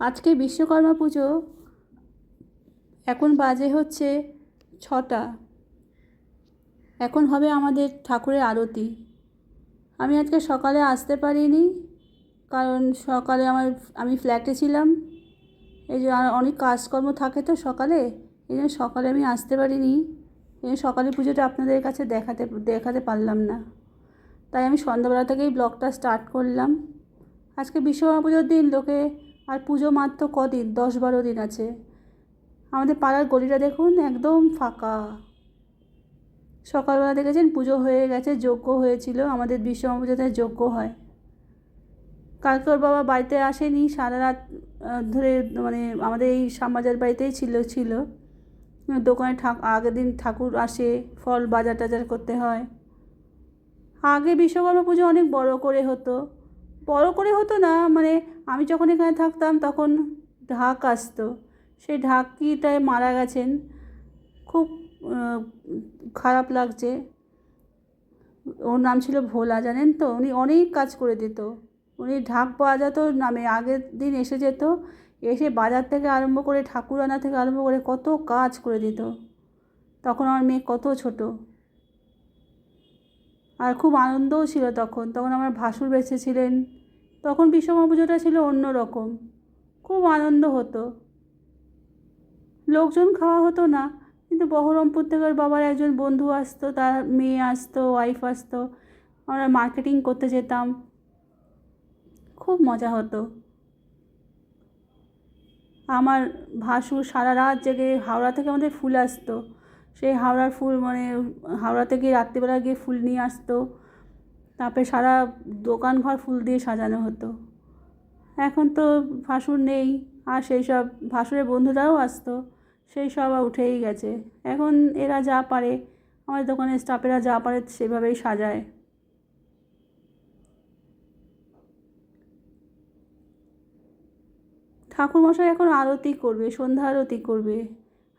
আজকে বিশ্বকর্মা পুজো। এখন বাজে হচ্ছে ছটা। এখন হবে আমাদের ঠাকুরের আরতি। আমি আজকে সকালে আসতে পারিনি, কারণ সকালে আমার আমি ফ্ল্যাটে ছিলাম। এই যে অনেক কাজকর্ম থাকে তো সকালে, এই জন্য সকালে আমি আসতে পারিনি। এই জন্য সকালে পুজোটা আপনাদের কাছে দেখাতে দেখাতে পারলাম না। তাই আমি সন্ধ্যাবেলা থেকেই ব্লগটা স্টার্ট করলাম। আজকে বিশ্বকর্মা পুজোর দিন, লোকে আর পুজো মাত্র কদিন? দশ বারো দিন আছে। আমাদের পাড়ার গলিটা দেখুন, একদম ফাঁকা। সকালবেলা দেখেছেন, পুজো হয়ে গেছে, যজ্ঞ হয়েছিল। আমাদের বিশ্বকর্মা পুজোতে যজ্ঞ হয়। কালকে ওর বাবা বাড়িতে আসেনি, সারা রাত ধরে মানে আমাদের এই শ্যামবাজার বাড়িতেই ছিল ছিল। দোকানে ঠাক, আগের দিন ঠাকুর আসে, ফল বাজার টাজার করতে হয়। আগে বিশ্বকর্মা পুজো অনেক বড় করে হতো। বড় করে হতো না মানে আমি যখন এখানে থাকতাম তখন ঢাক আসতো। সেই ঢাকিটায় মারা গেছেন। খুব খারাপ লাগছে। ওর নাম ছিল ভোলা, জানেন তো? উনি অনেক কাজ করে দিত। উনি ঢাক বাজাতো, নামে আগের দিন এসে যেত। এসে বাজার থেকে আরম্ভ করে, ঠাকুর আনা থেকে আরম্ভ করে কত কাজ করে দিত। তখন আমার মেয়ে কত ছোট। আর খুব আনন্দও ছিল তখন। তখন আমার ভাসুর বেঁচে ছিলেন। তখন বিশ্বকর্মা পুজোটা ছিল অন্য রকম খুব আনন্দ হতো। লোকজন খাওয়া হতো না, কিন্তু বহরমপুর থেকে ওর বাবার একজন বন্ধু আসতো, তার মেয়ে আসতো ওয়াইফ আসতো, আমরা মার্কেটিং করতে যেতাম। খুব মজা হতো। আমার ভাসুর সারা রাত জেগে হাওড়া থেকে আমাদের ফুল আসতো। সেই হাওড়ার ফুল মানে হাওড়া থেকে রাত্রিবেলা গিয়ে ফুল নিয়ে আসতো। তারপরে সারা দোকান ঘর ফুল দিয়ে সাজানো হতো। এখন তো ভাসুর নেই, আর সেই সব ভাসুরের বন্ধুরাও আসতো, সেই সব উঠেই গেছে। এখন এরা যা পারে, আমাদের দোকানের স্টাফেরা যা পারে সেভাবেই সাজায়। ঠাকুরমশাই এখন আরতি করবে, সন্ধ্যা আরতি করবে।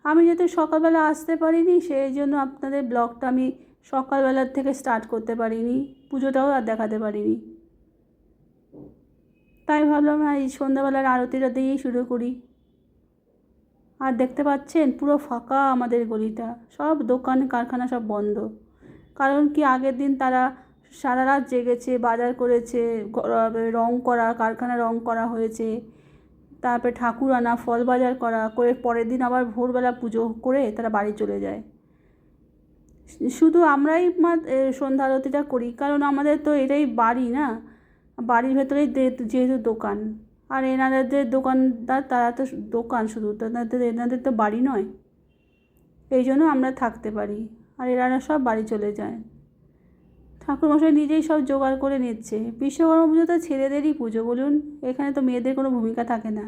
আমি যেহেতু সকালবেলা আসতে পারিনি, সেই জন্য আপনাদের ব্লগটা আমি সকালবেলার থেকে স্টার্ট করতে পারিনি, পুজোটাও আর দেখাতে পারিনি। তাই ভাবলাম না এই সন্ধ্যাবেলার আরতিটা দিয়েই শুরু করি। আর দেখতে পাচ্ছেন, পুরো ফাঁকা আমাদের গলিটা, সব দোকান, কারখানা সব বন্ধ। কারণ কি, আগের দিন তারা সারা রাত জেগেছে, বাজার করেছে রং করা, কারখানা রং করা হয়েছে, তারপরে ঠাকুর আনা, ফল বাজার করা, করে পরের দিন আবার ভোরবেলা পুজো করে তারা বাড়ি চলে যায়। শুধু আমরাই সন্ধ্যা আরতিটা করি, কারণ আমাদের তো এটাই বাড়ি না? বাড়ির ভেতরেই যেহেতু দোকান। আর এনাদের দোকানদার, তারা তো দোকান শুধু, তাদের, এনাদের তো বাড়ি নয়। এই জন্য আমরা থাকতে পারি, আর এনারা সব বাড়ি চলে যায়। ঠাকুরমশাই নিজেই সব জোগাড় করে নিচ্ছে। বিশ্বকর্মা পুজো তো ছেলেদেরই পুজো, বলুন। এখানে তো মেয়েদের কোনো ভূমিকা থাকে না।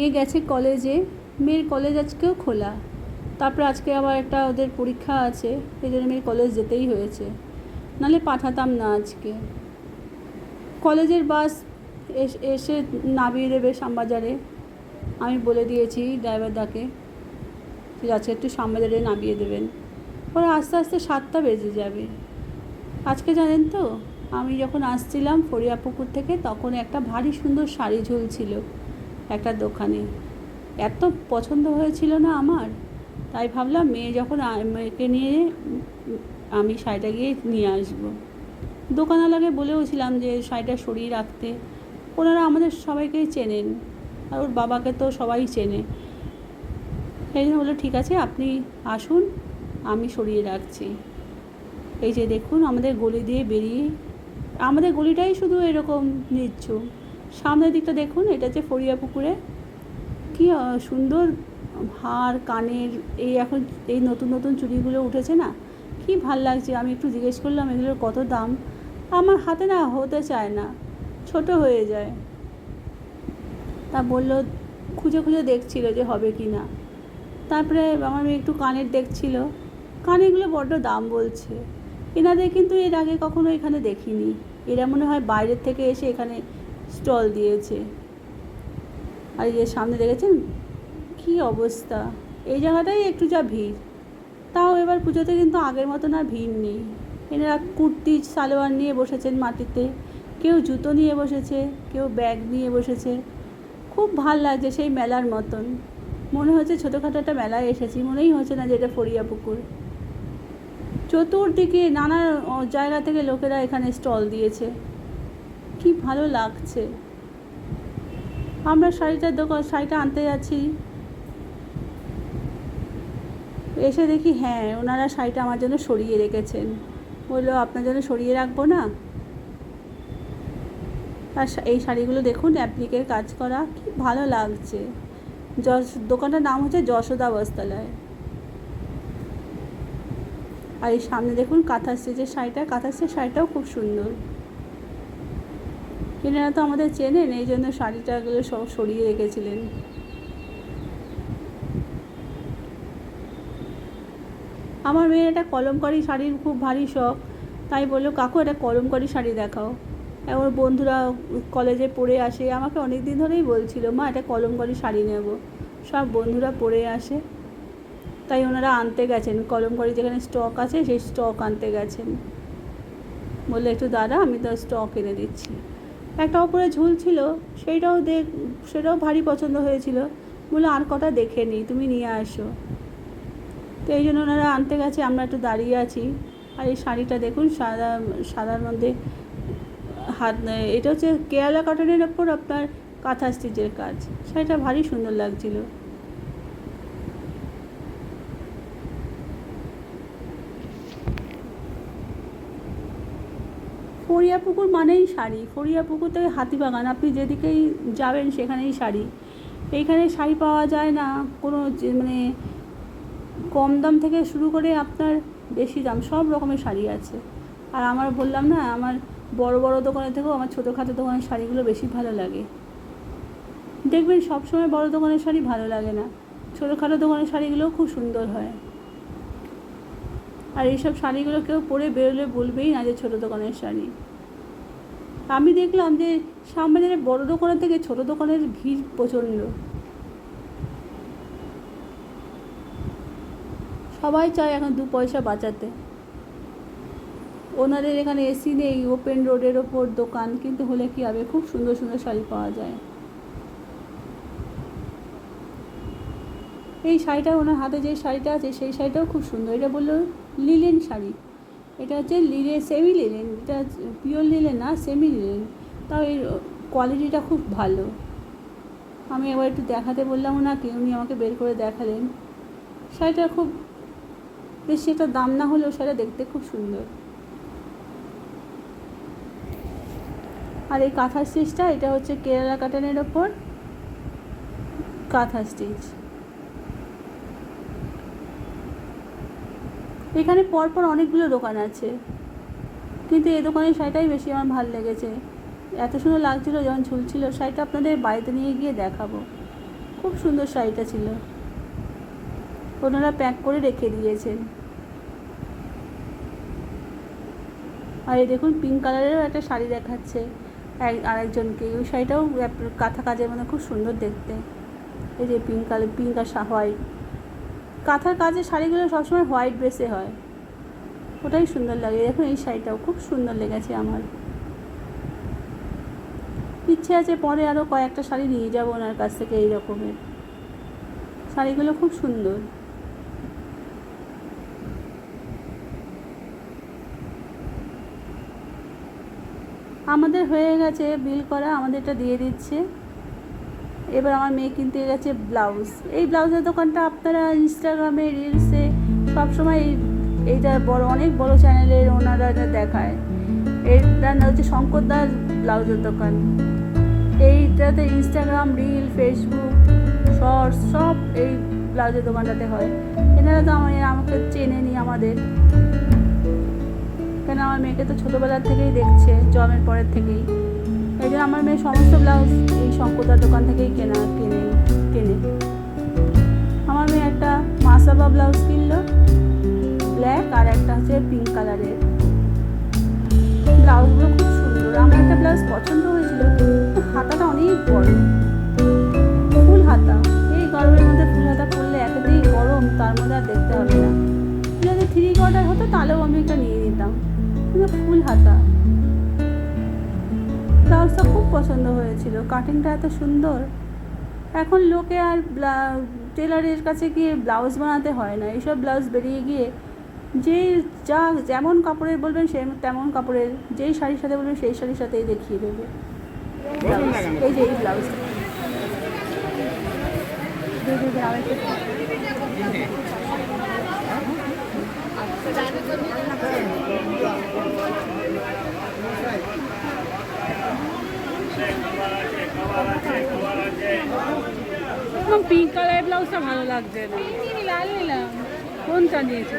মেয়ে গেছে কলেজে মেয়ের কলেজ আজকেও খোলা। তারপর আজকে আবার একটা ওদের পরীক্ষা আছে, এই জন্য মেয়ের কলেজ যেতেই হয়েছে। নাহলে পাঠাতাম না আজকে। কলেজের বাস এস- নামিয়ে দেবে শ্যামবাজারে। আমি বলে দিয়েছি ড্রাইভারদাকে যে, আজকে একটু শ্যামবাজারে নামিয়ে দেবেন। পরে আস্তে আস্তে সাতটা বেজে যাবে। আজকে জানেন তো, আমি যখন আসছিলাম ফরিয়াপুকুর থেকে, তখন একটা ভারী সুন্দর শাড়ি ঝুলছিল। একটা দোকানে। এত পছন্দ হয়েছিল না আমার। তাই ভাবলাম মেয়ে যখন মেয়েকে নিয়ে আমি শাড়িটা গিয়ে নিয়ে আসব। দোকানওয়ালাকে বলেওছিলাম যে শাড়িটা সরিয়ে রাখতে। ওনারা আমাদের সবাইকেই চেনেন। আর ওর বাবাকে তো সবাই চেনে। এই জন্য বলল, ঠিক আছে, আপনি আসুন, আমি সরিয়ে রাখছি। এই যে দেখুন, আমাদের গলি দিয়ে বেরিয়ে, আমাদের গলিটাই শুধু এরকম নিচ্ছু সামনের দিকটা দেখুন, এটা হচ্ছে ফরিয়া পুকুরে। কী সুন্দর হার কানের, এই এখন এই নতুন নতুন চুড়িগুলো উঠেছে না? কি ভালো লাগছে, আমি একটু জিজ্ঞেস করলাম, এগুলোর কত দাম? আমার হাতে না হতে চায় না, ছোট হয়ে যায়। তা বলল, খুঁজে খুঁজে দেখছিল যে হবে কি না। তারপরে আমার মেয়ে একটু কানের দেখছিল। কানেরগুলো বড্ড দাম বলছে। এনাদের কিন্তু এর আগে কখনো এখানে দেখিনি। এরা মনে হয় বাইরের থেকে এসে এখানে স্টল দিয়েছে। আর এই যে সামনে দেখেছেন? কি অবস্থা? এই জায়গাটাই একটু যা ভিড়। তাও এবার পুজোতে কিন্তু আগের মতন আর ভিড় নেই। এনারা কুর্তি, সালোয়ার নিয়ে বসেছেন মাটিতে। কেউ জুতো নিয়ে বসেছে, কেউ ব্যাগ নিয়ে বসেছে। খুব ভালো লাগছে সেই মেলার মতন। মনে হচ্ছে ছোটোখাটো একটা মেলায় এসেছি। মনেই হচ্ছে না যে এটা ফরিয়া পুকুর। চতুর্দিকে নানা জায়গা থেকে লোকেরা এখানে স্টল দিয়েছে। কি ভালো লাগছে? আমরা শাড়িটার দোকান শাড়িটা আনতে যাচ্ছি। এসে দেখি হ্যাঁ ওনারা শাড়িটা আমার জন্য সরিয়ে রেখেছেন। বলল, আপনার জন্য সরিয়ে রাখব না? আর এই শাড়িগুলো দেখুন, অ্যাপ্লিকের কাজ করা, কি ভালো লাগছে। যশ, দোকানটার নাম হচ্ছে যশোদা বস্তালয় আর এই সামনে দেখুন, কাঁথা স্টিচের শাড়িটা, কাঁথা স্টিচের শাড়িটাও খুব সুন্দর। এনারা তো আমাদের চেনেন, এই জন্য শাড়িটাগুলো সব সরিয়ে রেখেছিলেন। আমার মেয়ের একটা কলমকারি শাড়ির খুব ভারী শখ, তাই বলল, কাকু, একটা কলমকারি শাড়ি দেখাও। আর ওর বন্ধুরা কলেজে পড়ে আসে, আমাকে অনেক দিন ধরেই বলছিল, মা, একটা কলমকারি শাড়ি নেব। সব বন্ধুরা পড়ে আসে। তাই ওনারা আনতে গেছেন, কলমকারি যেখানে স্টক আছে, সেই স্টক আনতে গেছেন। বললে, একটু দাদা আমি তো স্টক এনে দিচ্ছি। একটা ওপরে ঝুল ছিল, সেইটাও দেখ, সেটাও ভারী পছন্দ হয়েছিল। বলে আর কটা দেখে নিই তুমি নিয়ে আসো। তো এই জন্য ওনারা আনতে গেছে, আমরা একটু দাঁড়িয়ে আছি। আর এই শাড়িটা দেখুন, সাদা, সাদার মধ্যে হাত, এটা হচ্ছে কেয়ালা কটনের ওপর আপনার কাঁথা স্টিচের কাজ। শাড়িটা ভারী সুন্দর লাগছিল। ফরিয়া পুকুর মানেই শাড়ি। ফরিয়া পুকুর থেকে হাতিবাগান আপনি যেদিকেই যাবেন সেখানেই শাড়ি। এইখানে শাড়ি পাওয়া যায় না। কোনো মানে কম দাম থেকে শুরু করে আপনার বেশি দাম, সব রকমের শাড়ি আছে। আর আমার বললাম না, আমার বড় বড় দোকানের থেকেও আমার ছোটোখাটো দোকানের শাড়িগুলো বেশি ভালো লাগে। দেখবেন সবসময় বড় দোকানের শাড়ি ভালো লাগে না। ছোটোখাটো দোকানের শাড়িগুলোও খুব সুন্দর হয়। আর এইসব শাড়িগুলো কেউ পরে বেরোলে বলবেই না যে ছোটো দোকানের শাড়ি। আমি দেখলাম যে শ্যামবাজারে বড় দোকানের থেকে ছোটো দোকানের ভিড় প্রচণ্ড। সবাই চায় এখন দু পয়সা বাঁচাতে। ওনাদের এখানে এসি নেই ওপেন রোডের ওপর দোকান, কিন্তু হলে কি হবে? খুব সুন্দর সুন্দর শাড়ি পাওয়া যায়। এই শাড়িটা ওনার হাতে যে শাড়িটা আছে, সেই শাড়িটাও খুব সুন্দর। এটা বলল লিলেন শাড়ি। এটা হচ্ছে লিলে সেমি লিলেন এটা পিওর লিলেন না সেমি লিলেন তাও এর কোয়ালিটিটা খুব ভালো। আমি একবার একটু দেখাতে বললাম ওনাকে, উনি আমাকে বের করে দেখালেন। শাড়িটা খুব বেশি একটা দাম না হলেও শাড়িটা দেখতে খুব সুন্দর। আর এই কাঁথা স্টিচটা, এটা হচ্ছে কেরালা কাটানের ওপর। কাঁথা স্টিচ। এখানে পরপর অনেকগুলো দোকান আছে। কিন্তু এই দোকানের শাড়িটাই বেশি আমার ভালো লেগেছে। এত সুন্দর লাগছিল, যখন ঝুলছিল, শাড়িটা আপনাদের বাড়িতে নিয়ে গিয়ে দেখাবো। খুব সুন্দর শাড়িটা ছিল। ওনারা প্যাক করে রেখে দিয়েছেন। আর এই দেখুন, পিঙ্ক কালারেরও একটা শাড়ি দেখাচ্ছে এক, আরেকজনকে। ওই শাড়িটাও কাঁথা কাজের মধ্যে খুব সুন্দর দেখতে। এই যে পিঙ্ক কালার, পিঙ্ক আর হোয়াইট। কাঁথার কাজের শাড়িগুলো সবসময় হোয়াইট বেসে হয়। ওটাই সুন্দর লাগে। দেখুন এই শাড়িটাও খুব সুন্দর লেগেছে আমার। ইচ্ছে আছে পরে আরও কয়েকটা শাড়ি নিয়ে যাব ওনার কাছ থেকে এই রকমের। শাড়িগুলো খুব সুন্দর। আমাদের হয়ে গেছে বিল করা আমাদের এটা দিয়ে দিচ্ছে। এবার আমার মেয়ে কিনতে গেছে ব্লাউজ। এই ব্লাউজের দোকানটা আপনারা ইনস্টাগ্রামে, রিলসে সবসময় এই, এইটা বড়, অনেক বড় চ্যানেলের ওনারা এটা দেখায়। এটা না হচ্ছে শঙ্কর দাস ব্লাউজের দোকান। এইটাতে ইনস্টাগ্রাম, রিল, ফেসবুক, শর্টস সব এই ব্লাউজের দোকানটাতে হয়। এনারা তো আমার আমাকে চেনে নি আমাদের। কেন আমার মেয়েকে তো ছোটোবেলার থেকেই দেখছে, জন্মের পরের থেকেই। জন্য আমার মেয়ে সমস্ত ব্লাউজ এই শঙ্করদার দোকান থেকেই কেনা, কেনে কেনে। আমার মেয়ে একটা মাসাবা ব্লাউজ কিনলো ব্ল্যাক আর একটা হচ্ছে পিঙ্ক কালারের ব্লাউজগুলো খুব সুন্দর। আমার একটা ব্লাউজ পছন্দ হয়েছিল, হাতাটা অনেক বড়। ফুল হাতা। এই গরমের মধ্যে ফুল হাতা পরলে একেতেই গরম, তার মধ্যে আর দেখতে হবে না। যদি থ্রি কোয়ার্টার হতো, তাহলেও আমি একটা নিয়ে নিতাম। কিন্তু ফুল হাতা। ব্লাউজটা খুব পছন্দ হয়েছিল। কাটিংটা এত সুন্দর। এখন লোকে আর টেলারের কাছে গিয়ে ব্লাউজ বানাতে হয় না। এইসব ব্লাউজ বেরিয়ে গিয়ে যে যা, যেমন কাপড়ের বলবেন সে তেমন কাপড়ের, যেই শাড়ির সাথে বলবেন সেই শাড়ির সাথেই দেখিয়ে দেবে। এই যে এই ব্লাউজ পিঙ্ক কালারের ব্লাউজটা ভালো লাগছে না লাল নিলাম কোনটা নিয়েছে।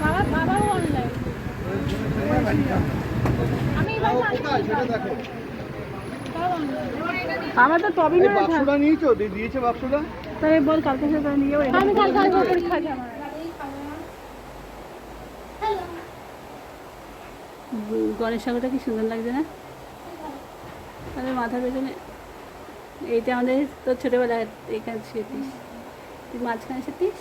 বাবা- বাবাও অনলাইন। আমি এবার। আমার তো তবে এই বাক্সটা নিয়েছো? দিয়ে- দিয়েছে বাক্সটা? তাহলে বল কালকে সাথে নিয়ে যাব আমি কালকে আসব পরীক্ষা আছে আমার। গণেশ ঠাকুরটা কি সুন্দর লাগছে না? তাহলে মাথার পেছনে এইটা আমাদের তোর ছোটোবেলায় এখানে শুয়েছিস তুই মাঝখানে শুতিস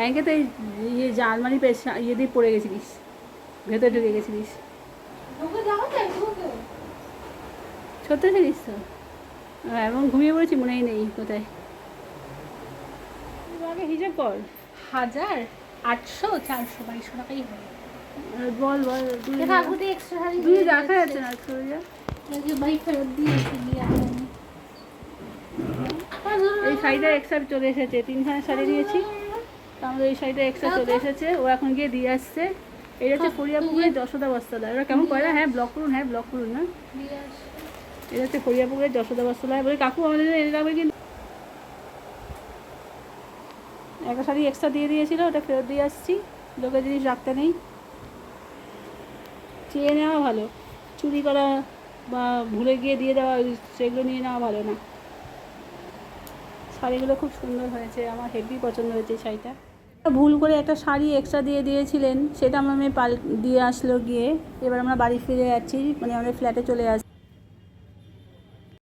একে তো এই ইয়ে জার্মানি পেশ ইয়ে দিয়ে পড়ে গেছিলিস। ভেতরে ঢুকে গেছিলিস ঢুকে যাওয়া যায় ঢুকে সত্যি তো। এবং ঘুমিয়ে পড়েছি মনেই নেই কোথায়। আগে হিসাব কর। হাজার আটশো চারশো বাইশশো টাকাই আর বল তুই না যা ভাই ফেরত দিয়েছি এই শাড়িটা এক্সট্রা চলে এসেছে তিনখানা শাড়ি দিয়েছি আমাদের এই শাড়িটা এক্সট্রা চলে এসেছে ও এখন গিয়ে দিয়ে আসছে। এটা হচ্ছে ফরিয়াপুকুরের যশোদা বস্তালা ওরা কেমন করে হ্যাঁ ব্লক করুন হ্যাঁ ব্লক করুন না এটা হচ্ছে ফরিয়াপুকুরের যশোদা বস্তালা বলে কাকু, আমাদের এনে রাখবে কিন্তু। একটা শাড়ি এক্সট্রা দিয়ে দিয়েছিল, ওটা ফেরত দিয়ে আসছি। লোকের জিনিস রাখতে নেই। চেয়ে নেওয়া ভালো। চুরি করা বা ভুলে গিয়ে দিয়ে দেওয়া সেগুলো নিয়ে নেওয়া ভালো না। শাড়িগুলো খুব সুন্দর হয়েছে, আমার হেভি পছন্দ হয়েছে শাড়িটা। ভুল করে একটা শাড়ি এক্সট্রা দিয়ে দিয়েছিলেন, সেটা আমার মেয়ে পাল, দিয়ে আসলো গিয়ে। এবার আমরা বাড়ি ফিরে যাচ্ছি মানে আমাদের ফ্ল্যাটে চলে আসছি